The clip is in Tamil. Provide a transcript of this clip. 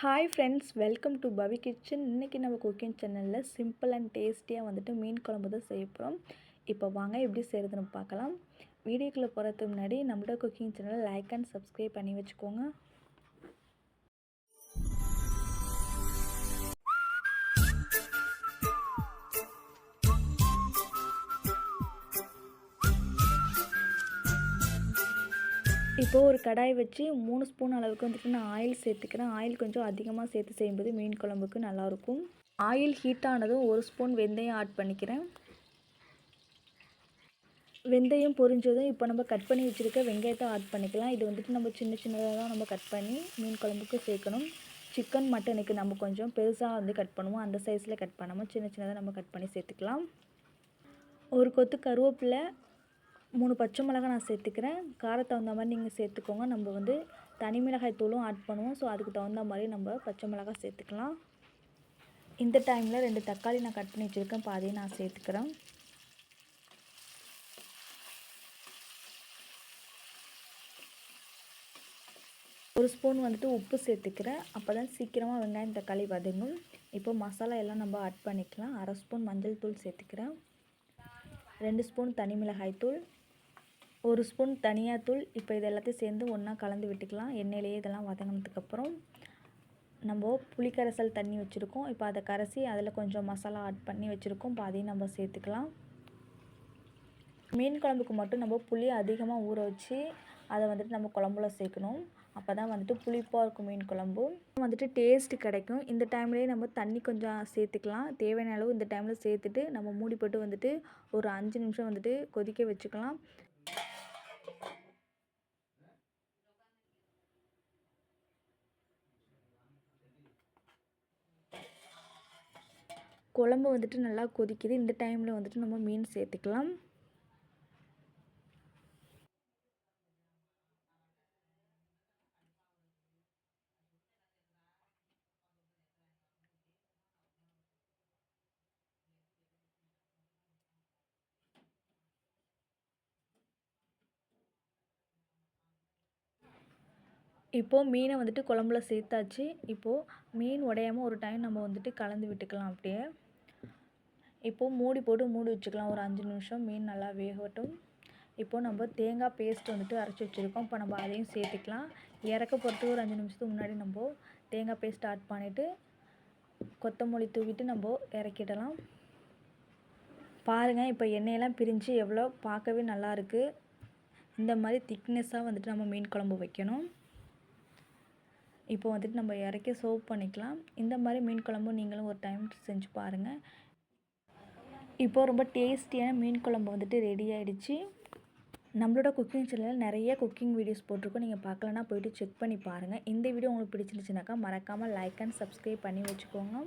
Hi friends welcome to Pavi kitchen இன்றைக்கி நம்ம குக்கிங் சேனலில் சிம்பிள் அண்ட் டேஸ்டியாக வந்துட்டு மீன் குழம்பு தான் செய்ய போகிறோம் இப்போ வாங்க எப்படி செய்கிறதுன்னு பார்க்கலாம். வீடியோக்குள்ளே போகிறதுக்கு முன்னாடி நம்மளோட குக்கிங் சேனலை லைக் அண்ட் சப்ஸ்கிரைப் பண்ணி வச்சுக்கோங்க. இப்போது ஒரு கடாய் வச்சு மூணு ஸ்பூன் அளவுக்கு வந்துட்டு நான் ஆயில் சேர்த்துக்கிறேன். ஆயில் கொஞ்சம் அதிகமாக சேர்த்து செய்யும்போது மீன் குழம்புக்கு நல்லாயிருக்கும். ஆயில் ஹீட் ஆனதும் ஒரு ஸ்பூன் வெந்தயம் ஆட் பண்ணிக்கிறேன். வெந்தயம் பொரிஞ்சதும் இப்போ நம்ம கட் பண்ணி வச்சுருக்க வெங்காயத்தை ஆட் பண்ணிக்கலாம். இது வந்துட்டு நம்ம சின்ன சின்னதாக தான் நம்ம கட் பண்ணி மீன் குழம்புக்கு சேர்க்கணும். சிக்கன் மட்டனுக்கு நம்ம கொஞ்சம் பெருசாக வந்து கட் பண்ணுவோம். அந்த சைஸில் கட் பண்ணாமல் சின்ன சின்னதாக நம்ம கட் பண்ணி சேர்த்துக்கலாம். ஒரு கொத்து கருவேப்பிலை மூணு பச்சை மிளகாய் நான் சேர்த்துக்கிறேன். காரத்தை தகுந்த மாதிரி நீங்கள் சேர்த்துக்கோங்க. நம்ம வந்து தனி மிளகாய் தூளும் ஆட் பண்ணுவோம். ஸோ அதுக்கு தகுந்த மாதிரி நம்ம பச்சை மிளகாய் சேர்த்துக்கலாம். இந்த டைமில் ரெண்டு தக்காளி நான் கட் பண்ணி வச்சுருக்கேன். பாதியும் நான் சேர்த்துக்கிறேன். ஒரு ஸ்பூன் வந்துட்டு உப்பு சேர்த்துக்கிறேன். அப்போ தான் சீக்கிரமாக வெங்காயம் தக்காளி வதங்கும். இப்போ மசாலா எல்லாம் நம்ம ஆட் பண்ணிக்கலாம். அரை ஸ்பூன் மஞ்சள் தூள் சேர்த்துக்கிறேன். ரெண்டு ஸ்பூன் தனி மிளகாய் தூள். ஒரு ஸ்பூன் தனியாத்தூள் இப்போ இது எல்லாத்தையும் சேர்ந்து ஒன்றா கலந்து விட்டுக்கலாம். எண்ணெயிலேயே இதெல்லாம் வதங்கினதுக்கப்புறம் நம்ம புளிக்கரைசல் தண்ணி வச்சுருக்கோம். இப்போ அதை கரைசி அதில் கொஞ்சம் மசாலா ஆட் பண்ணி வச்சுருக்கோம். இப்போ அதையும் நம்ம சேர்த்துக்கலாம். மீன் குழம்புக்கு மட்டும் நம்ம புளி அதிகமாக ஊற வச்சு அதை வந்துட்டு நம்ம குழம்புல சேர்க்கணும். அப்போ தான் வந்துட்டு புளிப்பாக இருக்கும் மீன் குழம்பு. வந்துட்டு டேஸ்ட் கிடைக்கும். இந்த டைம்லேயே நம்ம தண்ணி கொஞ்சம் சேர்த்துக்கலாம். தேவையான அளவு இந்த டைமில் சேர்த்துட்டு நம்ம மூடி போட்டு வந்துட்டு ஒரு அஞ்சு நிமிஷம் வந்துட்டு கொதிக்க வச்சுக்கலாம். குழம்பு வந்துட்டு நல்லா கொதிக்குது. இந்த டைமில் வந்துட்டு நம்ம மீன் சேர்த்துக்கலாம். இப்போது மீனை வந்துட்டு குழம்புல சேர்த்தாச்சு. இப்போது மீன் உடையாமல் ஒரு டைம் நம்ம வந்துட்டு கலந்து விட்டுக்கலாம் அப்படியே. இப்போது மூடி போட்டு மூடி வச்சுக்கலாம். ஒரு அஞ்சு நிமிஷம் மீன் நல்லா வேகட்டும். இப்போது நம்ம தேங்காய் பேஸ்ட் வந்துட்டு அரைச்சி வச்சுருக்கோம். இப்போ நம்ம அதையும் சேர்த்துக்கலாம். இறக்க பொறுத்து ஒரு அஞ்சு நிமிஷத்துக்கு முன்னாடி நம்ம தேங்காய் பேஸ்ட் ஆட் பண்ணிவிட்டு கொத்தமல்லி தூவிட்டு நம்ம இறக்கிடலாம். பாருங்கள் இப்போ எண்ணெயெல்லாம் பிரிஞ்சு எவ்வளோ பார்க்கவே நல்லாயிருக்கு இந்த மாதிரி திக்னஸ்ஸாக வந்துட்டு நம்ம மீன் குழம்பு வைக்கணும். இப்போ வந்துட்டு நம்ம இறக்கி சர்வ் பண்ணிக்கலாம். இந்த மாதிரி மீன் குழம்பும் நீங்களும் ஒரு டைம் செஞ்சு பாருங்கள் இப்போது ரொம்ப டேஸ்டியான மீன் குழம்பு வந்துட்டு ரெடி ஆகிடுச்சு நம்மளோட குக்கிங் சேனலில் நிறைய குக்கிங் வீடியோஸ் போட்டிருக்கோம். நீங்கள் பார்க்கலன்னா போய்ட்டு செக் பண்ணி பாருங்கள் இந்த வீடியோ உங்களுக்கு பிடிச்சிருந்துச்சுனாக்கா மறக்காமல் லைக் அண்ட் சப்ஸ்கிரைப் பண்ணி வச்சுக்கோங்க.